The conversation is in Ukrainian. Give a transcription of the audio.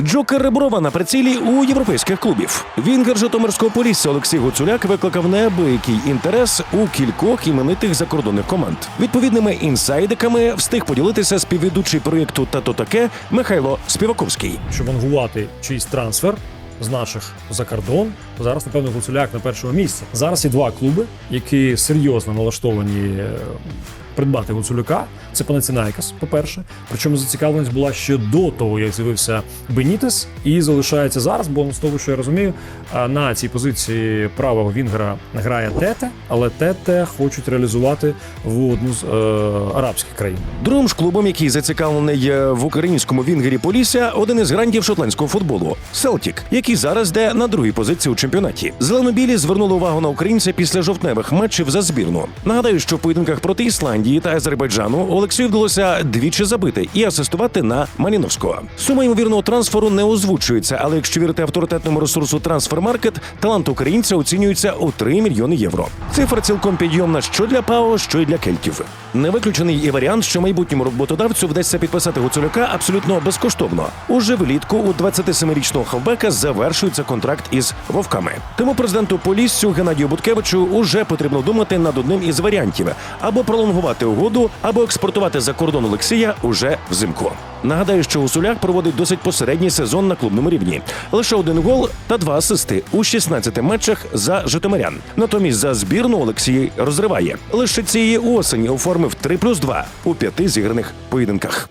Джокер Реброва на прицілі у європейських клубів. Вінгер Житомирського полісся Олексій Гуцуляк викликав неабиякий інтерес у кількох іменитих закордонних команд. Відповідними інсайдиками встиг поділитися співведучий проєкту Тато таке Михайло Співаковський. щоб вангувати чийсь трансфер з наших за кордон. Зараз, напевно, Гуцуляк на першому місці. Зараз є два клуби, які серйозно налаштовані е, придбати Гуцуляка. Це Панацінайкас, по-перше. Причому зацікавленість була ще до того, як з'явився Бенітес, і залишається зараз, бо з того, що я розумію, на цій позиції правого Вінгера грає Тете, але Тете хочуть реалізувати в одну з е, арабських країн. Другим ж клубом, який зацікавлений в українському вінгері Полісся, один із грандів шотландського футболу Селтік, який зараз йде на другій позиції у чемпіонаті. Зеленобілі звернули увагу на українця після жовтневих матчів за збірну. Нагадаю, що в поєдинках проти Ісландії та Азербайджану Олексію вдалося двічі забити і асистувати на Маліновського. Сума ймовірного трансферу не озвучується, але якщо вірити авторитетному ресурсу Трансфермаркет, талант українця оцінюється у 3 мільйони євро. Цифра цілком підйомна що для ПАО, що й для кельтів. Не виключений і варіант, що майбутньому роботодавцю вдасться підписати Гуцуляка абсолютно безкоштовно. Уже влітку у 27-річного хавбека завершується контракт із вовками. Тому президенту Поліссю Геннадію Буткевичу уже потрібно думати над одним із варіантів або пролонгувати угоду, або експортувати за кордон Олексія уже взимку. Нагадаю, що Гусуляк проводить досить посередній сезон на клубному рівні. Лише один гол та два асисти у 16 матчах за Житомирян. Натомість за збірну Олексій розриває. Лише цієї осені оформив 3 плюс 2 у п'яти зіграних поєдинках.